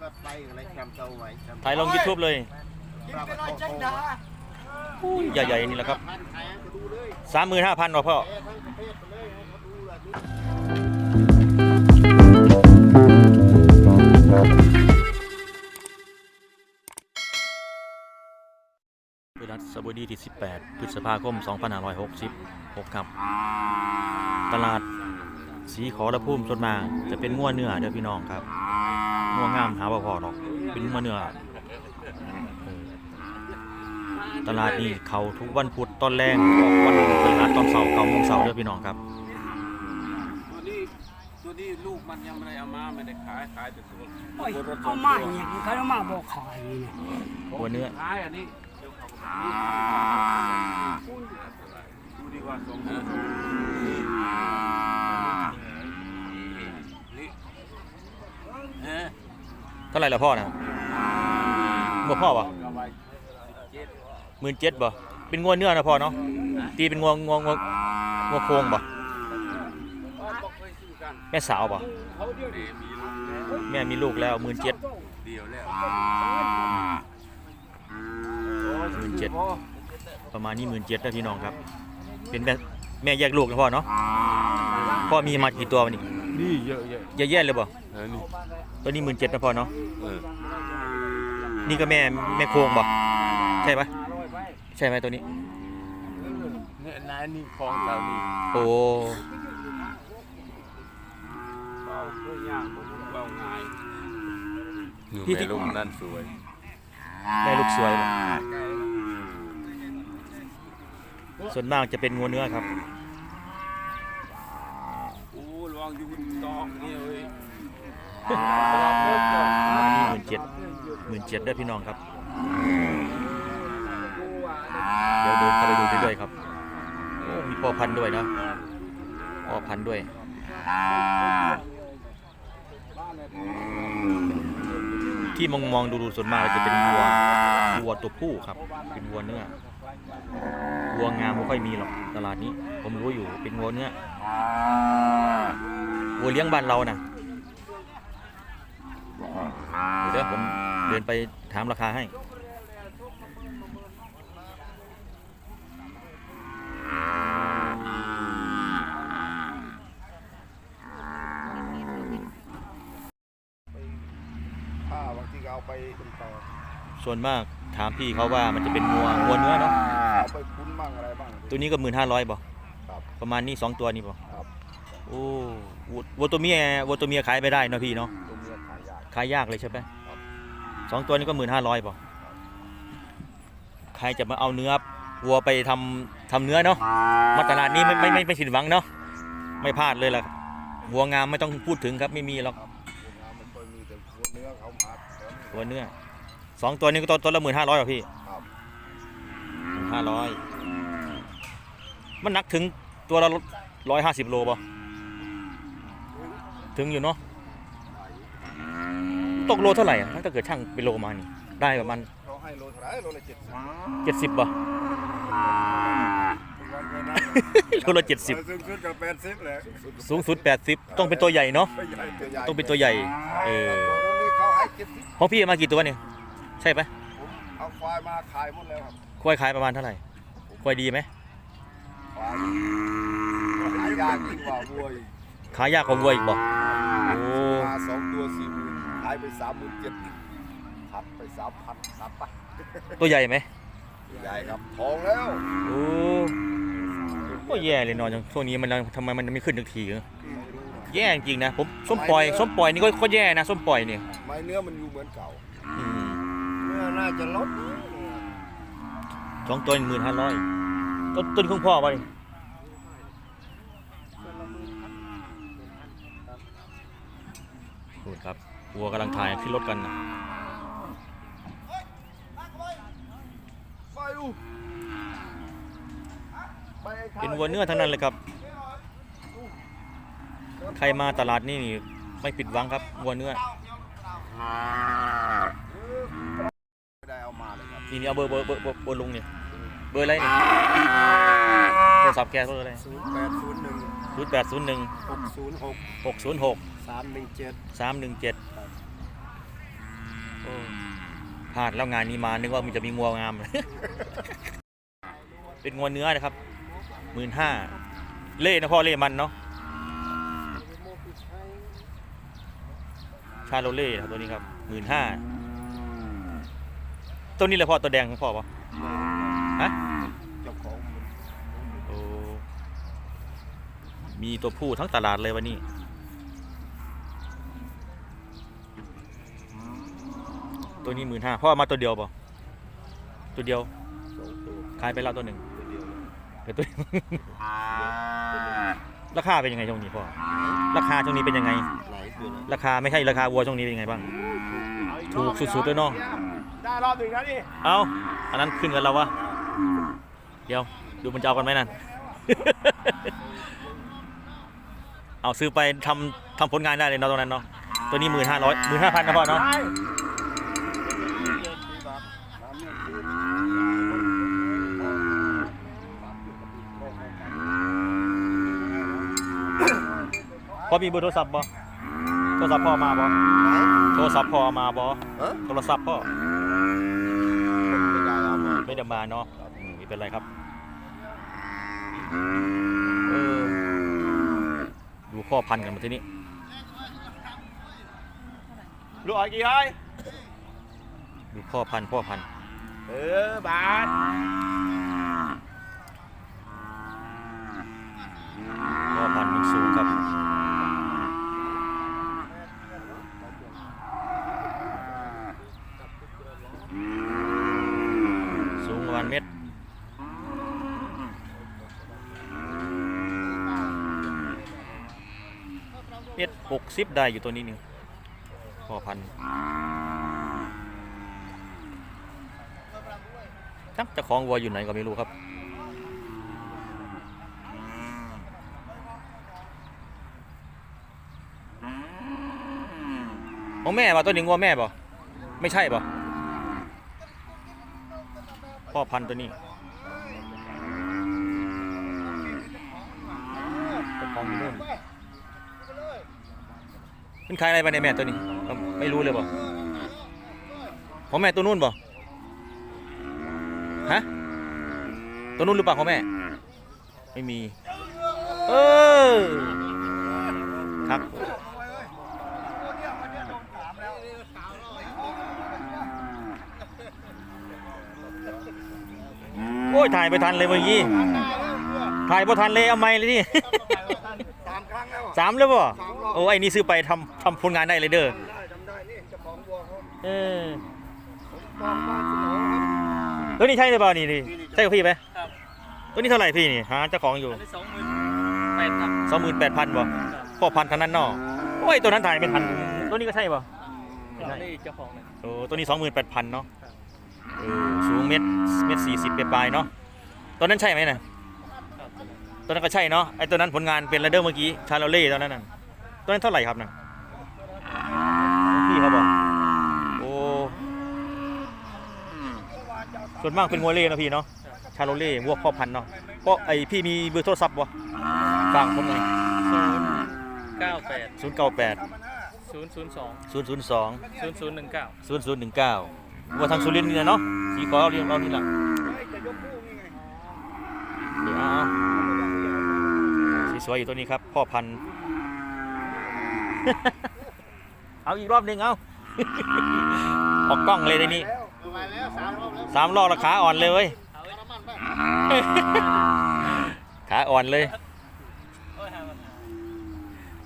ก็ไปอะไรจำเจ้าไว้จำถ่ายลง YouTube เลยกินไปเลยจังดาอุ้ยใหญ่ๆนี่แหละครับพันแท้ก็ดูเลยสามหมื่นห้าพันพ่อ แท้ทั้งประเทศไปเลยให้เขาดูละดูพฤหัสบดีที่ 18 พฤษภาคม 2566 ครับ ตลาดสีขอระพุ่มสดมาจะเป็นงัวเนื้อเด้อพี่น้องครับ งัวงามหาบ่พอหรอก เป็นงัวเนื้อเออตลาดนี้เขาทุกวันพุธตอนแรงออกวันพฤหัสตอนเสาร์เก้าโมงเสาร์เด้อพี่น้องครับตัวนี้ตัวนี้ลูกมันยังไม่ได้เอามาไม่ได้ขายขายแต่ตัวโอ้ยเอามาอย่างเขาเอามาบอกขายนี่นะหัวเนื้อขายอันนี้เดี๋ยวเขาดูดีกว่าสองตัวนี่ เอ๊ะเท่าไหร่ละพ่อนะงัวพ่อปะเอาไว้เจ็ดหมื่นเจ็ดบ่เป็นงัวเนื้อนะพ่อเนาะตีเป็นงัวงัวงัวงัวโครงบ่บอกเคยซื้อกันแม่สาวบ่เขาเดียวเดียวมีลูกแล้วแม่มีลูกแล้วหมื่นเจ็ดเดียวแล้วหมื่นเจ็ดประมาณนี้หมื่นเจ็ดนะพี่น้องครับ เป็นแม่แม่แยกลูกนะพ่อเนาะพ่อมีมากี่ตัววันนี้นี่เยอะแยะเยอะแยะเลยบ่เออนี่ ตัวนี้หมื่นเจ็ดนะพ่อเนาะเออนี่ก็แม่แม่โครงบ่ใช่ปะใช่ไหมตัวนี้ เนี่ยนายนี่ของเรานี่โอ้เบาเพื่อย่างผมเบาง่ายที่ที่ลูกนั่นสวยแม่ลูกสวยบ่ส่วนมากจะเป็นงัวเนื้อครับ โอ้ลองอยู่บนตอกนี่เว้ยประมาณนี้ หมื่นเจ็ดหมื่นเจ็ดด้วยพี่น้องครับ เดี๋ยวเดินเข้าไปดูเรื่อยๆครับโอ้มีพ่อพันธุ์ด้วยนะพ่อพันธุ์ด้วยที่มองมองๆดูส่วนมากจะเป็นวัววัวตัวผู้ครับ เป็นวัวเนื้อวัวงามไม่ค่อยมีหรอกตลาดนี้ ผมรู้อยู่เป็นวัวเนื้อวัวเลี้ยงบ้านเราน่ะ เดี๋ยวผมเดินไปถามราคาให้ผ้าบางทีก็เอาไปเป็นต่อส่วนมากถามพี่เขาว่ามันจะเป็นงัวงัวเนื้อเนาะเอาไปคุ้นบ้างอะไรบ้าง ตัวนี้ก็หมื่นห้าร้อยบ่ครับประมาณนี้สองตัวนี่บ่ครับ โอ้วัววัวตัวเมียวัวตัวเมียขายไม่ได้เนาะพี่เนาะตัวเมีย ขายยากขายยากเลยใช่ไหมครับสองตัวนี้ก็หมื่นห้าร้อยบ่ใครจะมาเอาเนื้อวัวไปทำทำเนื้อเนาะมาตลาดนี้ไม่ไม่ไม่ไม่ผิดหวังเนาะไม่พลาดเลยล่ะวัวงามไม่ต้องพูดถึงครับไม่มีหรอกครับตัวงามมันค่อยมีแต่ตัวเนื้อเขามาแถวนี้วัวเนื้อสองตัวนี้ก็ตัวตัวละหมื่นห้าร้อยอะพี่ครับหมื่นห้าร้อยมันหนักถึงตัวละร้อยห้าสิบโลป่ะถึงอยู่เนาะ ตกโลเท่าไหร่อะถ้าเกิดช่างเป็นโลมานี่ได้ประมาณเขาให้โลเท่าไหร่โลละเจ็ดสิบเจ็ดสิบป่ะวันเงินนั้นโลละเจ็ดสิบสูงสุดกับแปดสิบเลยสูงสุดแปดสิบต้องเป็นตัวใหญ่เนาะตัวใหญ่ตัวใหญ่ต้องเป็นตัวใหญ่เออตัวนี้เขาให้เจ็ดสิบของพี่เอามากี่ตัวเนี่ยใช่ปะผมเอาควายมาขายหมดแล้วครับควายขายประมาณเท่าไหร่ควายดีไหมควายขายยากยิ่งกว่าวัวอีกขายยากกว่าวัวอีกบ่โอ้มาสองตัวสี่หมื่นขายไปสามหมื่นเจ็ดพัดไปสามพันสามพันตัวใหญ่ไหมใหญ่ครับทองแล้วโอ้ก็แย่เลยเนอนช่วงนี้มันทำไมมันไม่ขึ้นทักทีเนอะแย่จริงๆนะผมส้มปล่อยส้มปล่อยนี่ก็ก็แย่นะส้มปล่อยเนี่ยไม้เนื้อมันอยู่เหมือนเก่าอืมเนื้อน่าจะลดสองตัวหมื่นห้าร้อยต้นต้นของพ่อไปดูครับ วัวกำลังถ่ายขึ้นรถกันนะไปดูไปไอ้ข้าเป็นวัวเนื้อทั้งนั้นเลยครับ ใครมาตลาดนี่นี่ไม่ผิดหวังครับวัวเนื้อไม่ได้เอามาเลยครับนี่นี่เอาเบอร์เบอร์เบอร์เบอร์เบอร์ลุงเนี่ยเบอร์อะไรเนี่ยโทรศัพท์แกเบอร์อะไรศูนย์แปดศูนย์หนึ่งศูนย์แปดศูนย์หนึ่งหกศูนย์หกหกศูนย์หกสามหนึ่งเจ็ดสามหนึ่งเจ็ดโอ้ พลาดแล้วงานนี้มานึกว่ามันจะมีงัวงาม เป็นงัวเนื้อนะครับหมื่นห้าเล่นะพ่อเล่มันเนาะชาโลเล่ครับตัวนี้ครับหมื่นห้าตัวนี้เลยพ่อตัวแดงของพ่อปะฮะมีตัวผู้ทั้งตลาดเลยวันนี้ ตัวนี้หมื่นห้าพ่อเอามาตัวเดียวปะตัวเดียวสองตัวขายไปแล้วตัวหนึ่งตัวเดียวเดี๋ยวตัว ราคาเป็นยังไงช่วงนี้พ่อราคาช่วงนี้เป็นยังไงไหนตัวนั้นราคาไม่ใช่ราคาวัวช่วงนี้เป็นยังไงบ้าง ถูกสุดๆเลยเนาะ ได้รอบหนึ่งแล้วนี่เอาอันนั้นขึ้นกันแล้ววะเดี๋ยวดูมันจะเอากันไหมนั่น เอาซื้อไปทำทำผลงานได้เลยเนาะตรงนั้นเนาะตัวนี้หมื่นห้าร้อยหมื่นห้าพันนะพ่อเนาะ พ่อมีเบอร์โทรศัพท์บ่โทรศัพท์พ่อมาบ่ไหนโทรศัพท์พ่อมาบ่ฮะ โทรศัพท์พ่อไม่ได้เอามาไม่ได้มาเนาะอืมไม่เป็นไรครับเออดูพ่อพันธุ์กันมาทีนี้ลูกอ่อยกี่ไร่ดูพ่อพันธุ์พ่อพันธุ์เออบาท พ่อพันธุ์มันสูงครับ สูงประมาณเมตร เมตรหกสิบได้อยู่ตัวนี้นี่พ่อพันธุ์จักเจะของวัวอยู่ไหนก็ไม่รู้ครับของแม่ป่ะตัวนี้งัวแม่ป่ะไม่ใช่ป่ะพ่อพันธุ์ตัวนี้ของอยู่นู่น เป็นใครอะไรไปในยแม่ตัวนี้ไม่รู้เลยป่ของแม่ตัวนู่นป่ะฮะตัวนู่นหรือเปล่าของแม่ ไม่มี เออครับโอ้ยถ่ายไปทันเลยเมื่อกี้ถ่ายพอทันเลยเอาไม่เลยนี่ามครั้งแล้วสามแล้วบ่สามรอบโอ้ไอ้นี่ซื้อไปทำทำผลงานได้เลยเด้อจำได้จำได้นี่เจ้าของวัวเขาเออตองบ้านสนองครับตัวนี้ใช่หรือเปล่านี่นี่ใช่กับพี่ไหมครับตัวนี้เท่าไหร่พี่นี่หาเจ้าของอยู่อันนี้สองหมื่นแปดครับสองหมื่นแปดพันบ่พ่อพันธุ์เท่านั้นเนาะโอ้ยตัวนั้นถ่ายไม่ทันตัวนี้ก็ใช่บ่ไม่ใช่นี่เจ้าของเลยโอ้ตัวนี้สองหมื่นแปดพันเนาะเออสูงเมตรเมตรสี่สิบปลายๆเนาะตัวนั้นใช่ไหมน่ะครับ ตัวนั้นก็ใช่เนาะไอ้ตัวนั้นผลงานเป็นไรเดอร์เมื่อกี้ชาโลเล่ตัวนั้นน่ะตัวนั้นเท่าไหร่ครับน่ะพี่เขาบอกโอ้ส่วนมากเป็นงัวเล่นะพี่เนาะชาโลเล่วัวพ่อพันธุ์เนาะเพราะไอพี่มีเบอร์โทรศัพท์วะฝากผมหน่อยศูนย์เก้าแปดศูนย์เก้าแปดศูนย์ศูนย์สองศูนย์ศูนย์สองศูนย์ศูนย์หนึ่งเก้าศูนย์ศูนย์หนึ่งเก้าวัวทางสุรินทร์นี่นะเนาะสีขอเราเรียกเรานี่แหละ จะยกคู่นี่ไง เดี๋ยวเอาสีส วยอยู่ตัวนี้ครับพ่อพันธุ์เอาอีกรอบหนึ่งเอาออกกล้องเลยในนี้แล้วไปแล้วสามรอบแล้วสามรอบราคาอ่อนเลยเว้ยเอาน้ำมันไปขาอ่อนเลย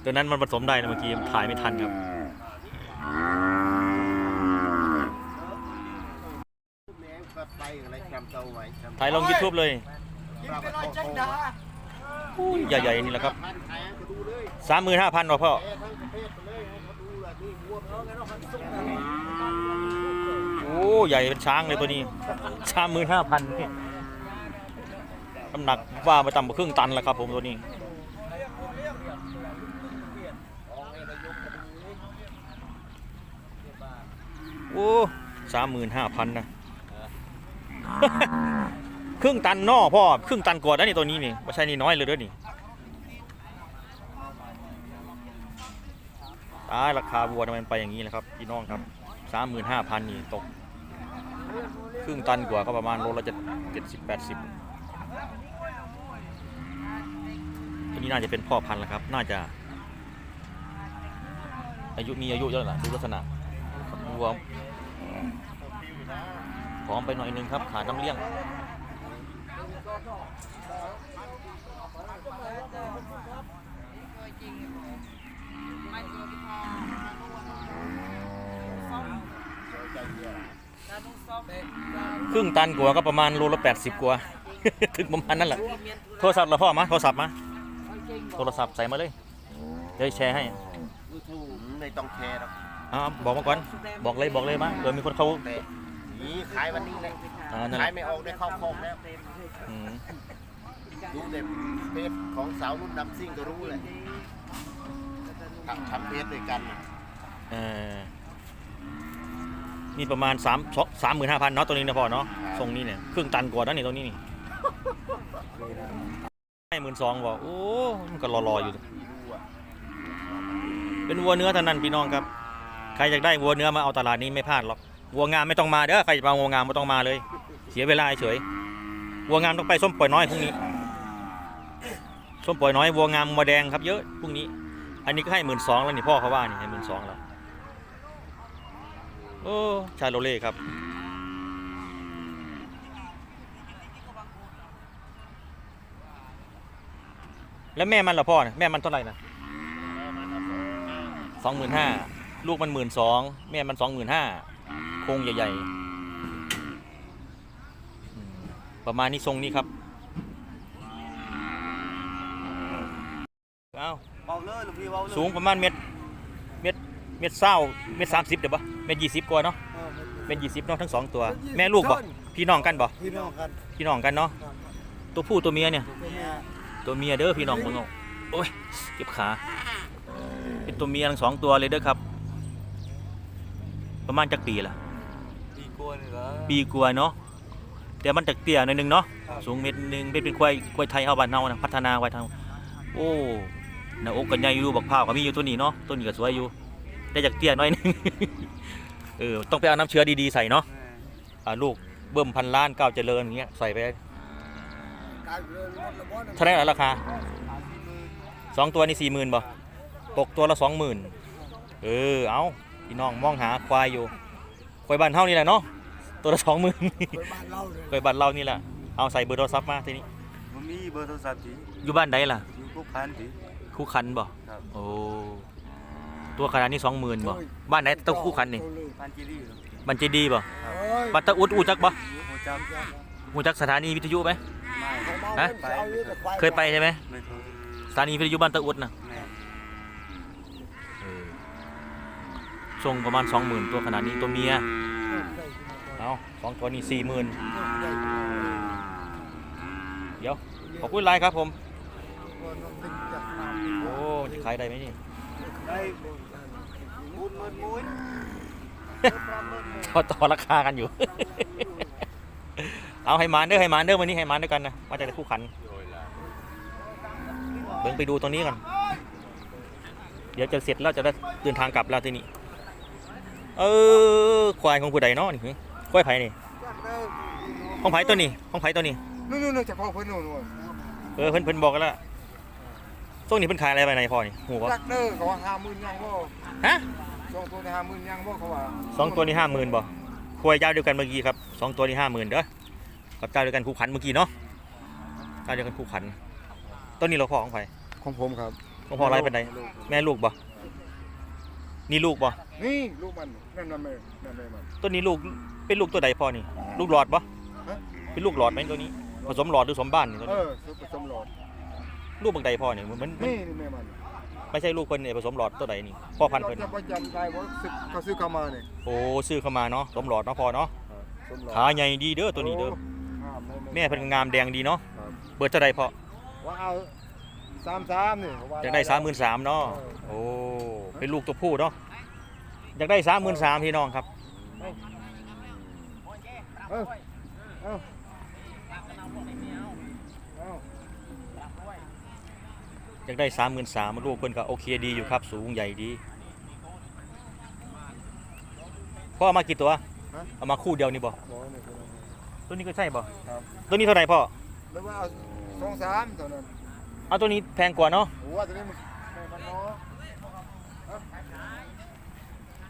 ตัวนั้นมันผสมได้นะเมื่อกี้มันถ่ายไม่ทันครับไปอะไรจำเตาไว้ถ่ายลงยูทูบเลย กินไปเลยใหญ่ๆนี่แหละครับสามหมื่นห้าพันพ่อแท้ทั้งประเทศไปเลยให้เขาดูแหละนี่วัวเขาไงเนาะเขาส่งมาโอ้ใหญ่เป็นช้างเลยตัวนี้สามหมื่นห้าพันน้ำหนักว่ามาต่ำกว่าครึ่งตันแล้วครับผมตัวนี้โอ้สามหมื่นห้าพันนะ ครึ่งตันนอพ่อครึ่งตันกว่าแล้นี่ตัวนี้นี่ไม่ใช่นี่น้อยเลยเด้วยนี่ตายราคาวัวทำไมไปอย่างนี้นะครับพี่น้องครับสามหมื่นห้าพันนี่ตก ครึ่งตันกว่าก็ประมาณโลละจะเจ็ดสิบแปดสิบตัวนี้น่าจะเป็นพ่อพันธุ์แล้วครับ น่าจะ อายุมีอายุเยอะแล้วล่ะดูลักษณะรวพร้อมไปหน่อยนึงครับ ขาต้องเลี้ยง ครึ่งตันกว่าก็ประมาณโลละแปดสิบกว่า ถึงประมาณนั้นแหละ โทรศัพท์เราพ่อมาโทรศัพท์มา โทรศัพท์ใส่มาเลย เดี๋ยวแชร์ให้ไม่ต้องแคร์หรอกอ่าบอกมาก่อน บอกเลยบอกเลยมาเผื่อมีคนเขาแต่นี่ขายวันนี้เลยอ่านั่นแหขายละไม่ออกได้เข้าคอกแล้วอืมดูแต่เพจของสาวรุ่นน้ำซิ่งก็รู้เลยทำทำเพจด้วยกันน่ะเออ นี่ประมาณสามสามหมื่นห้าพันเนาะตัวนี้นะพ่อเนาะทรงนี้เนี่ยครึ่งตันกว่านั่นนี่ตัวนี้นี่ให้หมื่นสองบอกโอ้มันก็รอๆอยู่ที่รู้อะเป็นวัวเนื้อเท่านั้นพี่น้องครับใครอยากได้วัวเนื้อมาเอาตลาดนี้ไม่พลาดหรอกวัวงามไม่ต้องมาเด้อใครจะมาวัวงามไม่ต้องมาเลย เสียเวลาเฉยวัวงามต้องไปส้มปล่อยน้อยพรุ่งนี้ส้มปล่อยน้อยวัวงามวัวแดงครับเยอะพรุ่งนี้ อันนี้ก็ให้หมื่นสองแล้วนี่พ่อเขาว่านี่ให้หมื่นสองแล้ว โอ้ชาโลเล่ครับ แล้วแม่มันล่ะพ่อนะแม่มันเท่าไหร่นะสองหมื่นห้าลูกมันหมื่นสองแม่มันสองหมื่นห้าโครงใหญ่ๆอืมประมาณนี้ทรงนี้ครับ เอาเบาเลยหลวงพี่เบาเลยสูงประมาณเม็ดเม็ดเม็ดเศร้าเม็ดสามสิบเดี๋ยวปะเม็ดยี่สิบกว่าเนาะเม็ดยี่สิบเนาะทั้งสองตัว แม่ลูกบ่พี่น้องกันบ่พี่น้องกันพี่น้องกันเนาะตัวผู้ตัวเมียเนี่ยตัวเมียเด้อพี่น้องมึงเอาโอ้ยเก็บขาเป็นตัวเมียทั้งสองตัวเลยเด้อครับ ประมาณจักปีละปีกลัวนี่เหรอปีกว่าเนาะแต่มันจักเตี้ยหน่อยหนึงเนาะครับสูงเม็ดหนึงเป็นเป็นควายควายไทยเฮาบ้านเฮานะพัฒนาควายทางโอ้หน้าอกกันใหญ่อยู่บักพร้าวก็มีอยู่ตัวนี้เนาะตัวนี้ก็สวยอยู่ แต่จักเตี้ยหน่อยหนึง เออต้องไปเอาน้ำเชื้อดีๆใส่เนาะอ่าลูกเบิ่มพันล้านก้าวเจริญอย่างเงี้ยใส่ไปเท่าไหร่ล่ะราคาสองตัวนี่สี่หมื่นบ่ตกตัวละสองหมื่นเออเอาพี่น้องมองหาควายอยู่ควายบ้านเฮานี่แหละเนาะตัวละสองหมื่นบ้านเราเลยเคยบัตรเรานี่แหละเอาใส่เบอร์โทรศัพท์มาทีนี้มันมีเบอร์โทรศัพท์ที่อยู่บ้านใดล่ะอยู่พวกพันที่คู่คันบ่ครับโอ้ ตัวขนาดนี้สองหมื่นบ่ บ้านไหนต้องคู่คันนี่พันจีรีเหรอบันเจดีบ่เอ้ยบัตรตะอุดอูจักบ่โอ้จำอูจักสถานีวิทยุไหมไม่ฮะไปเคยไปใช่ไหมไม่เคยสถานีวิทยุบ้านตะอุดนะแม่ส่งประมาณสองหมื่นตัวขนาดนี้ตัวเมีย เอาสองตัวนี้สี่หมื่นเดี๋ยว ขอบคุณไลน์ครับผม โอ้มันจะขายได้ไหมนี่ ต่อต่อราคากันอยู่ เอาให้มานเด้อให้มานเด้อวันนี้ให้มานด้วยกันนะมาจากคู่ขันเบิ่งไปดูตรงนี้ก่อนเดี๋ยวจะเสร็จแล้วจะได้เดินทางกลับแล้วทีนี้ เออควายของผู้ใดเนาะนี่หึควายไผ่นี่ของไผ่ตัวนี้ของไผ่ตัวนี้นู่นนู่นเฉพาะเพิ่นนู่นนู่นเออเพิ่นเพิ่นบอกกันแล้วช่วงนี้เพิ่นขายอะไรไปไหนพอนี่หูวะลักเด้อเขาว่าห้าหมื่นยังบ่ฮะ สองตัวในห้าหมื่นยังบ่เขาว่าสองตัวนี้ห้าหมื่นบ่ควายเจ้าเดียวกันเมื่อกี้ครับสองตัวนี้ห้าหมื่นเด้อกับเจ้าเดียวกันคู่ขันเมื่อกี้เนาะเจ้าเดียวกันคู่ขันต้นนี้เราพ่อของไผ่ของผมครับของพ่อไรเป็นไดแม่ลูกบ่นี่ลูกบ่นี่ลูกมันนั่นน่ะแม่นั่นแม่มันต้นนี้ลูกเป็นลูกตัวใดพ่อนี่ ลูกหลอดบ่ฮะเป็นลูกหลอดไหมตัวนี้ ผสมหลอดหรือผสมบ้านนี่ตัวเอนี้อสุผสมหลอดลูกบางใดพ่อนี่มันมันมันนี่นี่แม่มัน ไม่ใช่ลูกเพิ่นเนี่ยผสมหลอดตัวใดนี่พ่อพันธุ์เพิ่นจะประจำได้บ่ซื้อเขาซื้อเข้ามานี่โอ้ซื้อเข้ามาเนาะผสมหลอดเนาะพ่อเนาะสมหลอดขาใหญ่ดีเด้อตัวนี้เด้อห้าแม่เพิ่นก็งามแดงดีเนาะครับเบิดเท่าใดพ่อว่าเอาสามสามนี่เขว่อยากได้สามหมื่นสามเนาะโอ้เป็นลูกตัวผู้เนาะอยากได้สามหมื่นสามพี่น้องครับเออเออเอา อยากได้สามหมื่นสามลูกเพิ่นก็โอเคดีอยู่ครับ สูงใหญ่ดีพ่อพ่อเอามากี่ตัวฮะเอามาคู่เดียวนี่บ่บอกนี่คือตัวนี้ก็ใช่บ่ครับ ตัวนี้เท่าไหร่พ่อแล้วว่าเอาสองสามเท่านั้นเอาตัวนี้แพงกว่าเนาะโอ้ว่าตัวนี้มันแม่มันน้อย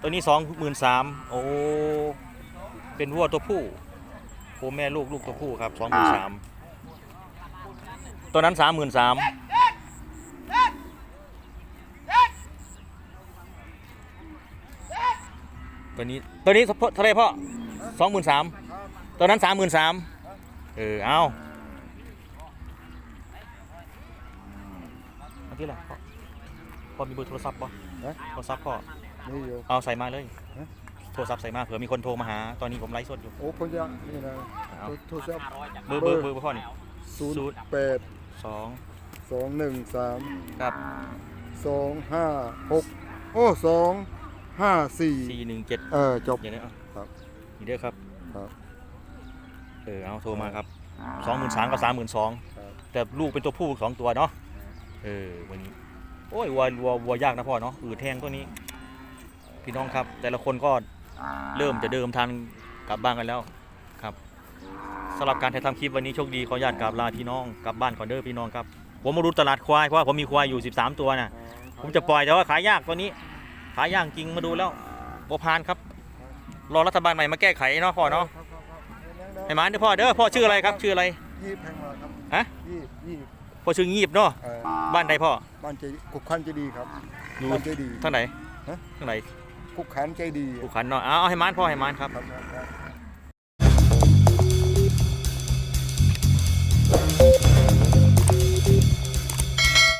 ตัวนี้สองหมื่นสามโอ้เป็นวัวตัวผู้โคแม่ลูกลูกตัวผู้ครับสองหมื่นสามตัวนั้นสามหมื่นสาม ตัวนี้ตัวนี้เท่าไหรพ่อสองหมื่นสามตัวนั้นสามหมื่นสามเออเอาเอาที่ไหนพ่อพ่อมีเบอร์โทรศัพท์ป่ะฮะโทรศัพท์พ่อนี่อยู่เอาใส่มาเลยฮะโทรศัพท์ใส่มาเผื่อมีคนโทรมาหาตอนนี้ผมไลฟ์สดอยู่โอ้คนจะนี่นะเอาโทรศัพท์เบอร์เบอร์เบอร์พ่อนี่ศูนศูนย์ย์แปดสองสองหนึ่งสามกับสองห้าหกโอ้สอง ห้าสี่สี่หนึ่งเจ็ดเออจบ อย่างนี้เอาครับนี่เด้อครับครับเออเอาโทรมาครับสองหมื่นสามกับสามหมื่นสองครับ แต่ลูกเป็นตัวผู้สองตัวเนาะเออวันนี้ โอ้ยวัววัววัวยากนะพ่อเนาะอืดแทงตัวนี้ พี่น้องครับ แต่ละคนก็เริ่มจะเดิมทันกลับบ้านกันแล้วครับสำหรับการถ่ายทำคลิปวันนี้โชคดีขออนุญาตกราบลาพี่น้องกลับบ้านก่อนเด้อพี่น้องครับผมมาดูตลาดควายเพราะว่าผมมีควายอยู่ 13 ตัวนะผมจะปล่อยแต่ว่าขายยากตัวนี้ ขายยากจริงมาดูแล้วโบพานครับ รอรัฐบาลใหม่มาแก้ไขเนาะพ่อเนาะครับครับครับให้มาเด้อพ่อเด้อพ่อชื่ออะไรครับชื่ออะไรยี่สิบแพงมาครับฮะยี่สิบยี่สิบพ่อชื่องีบเนาะเอ่อบ้านใดพ่อบ้านใจกุกขันใจดีครับอยู่บ้านใจดี ทางไหนฮะ ทางไหนกุกขันใจดีภูขันเนาะเอาเอาให้มานพ่อให้มานครับ ครับครับครับ